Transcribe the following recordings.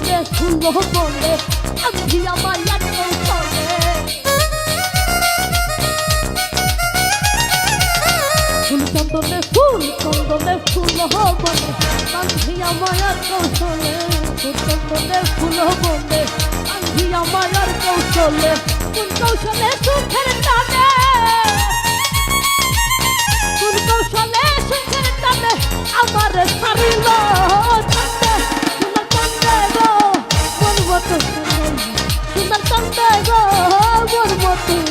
করে ফুলব করে আমি আমার লাটন করে ফুল চন্দনে ফুল চন্দনে ফুল বনে আমি আমার কৌশলে ফুল চন্দনে ফুল বনে আমি আমার কৌশলে কোন কৌশলে সুখের টানে Nothing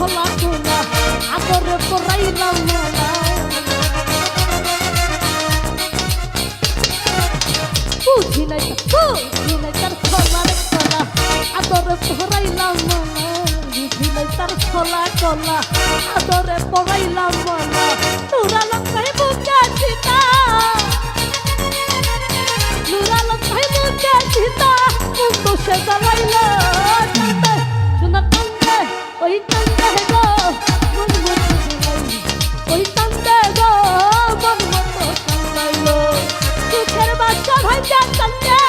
খোলা চোলা আদরে পড়াইলাম বুঝি নাই বুঝি নাই তার খোলা খোলা, আদরে পড়াইলাম বুঝি নাই তার খোলা খোলা আদরে পড়াইলাম মনা নুরা লঙ্কায় বুকা চিতা নুরা লঙ্কায় বুকা চিতা, মুখ সে ಸಂಜಾ ಸಂಜಾ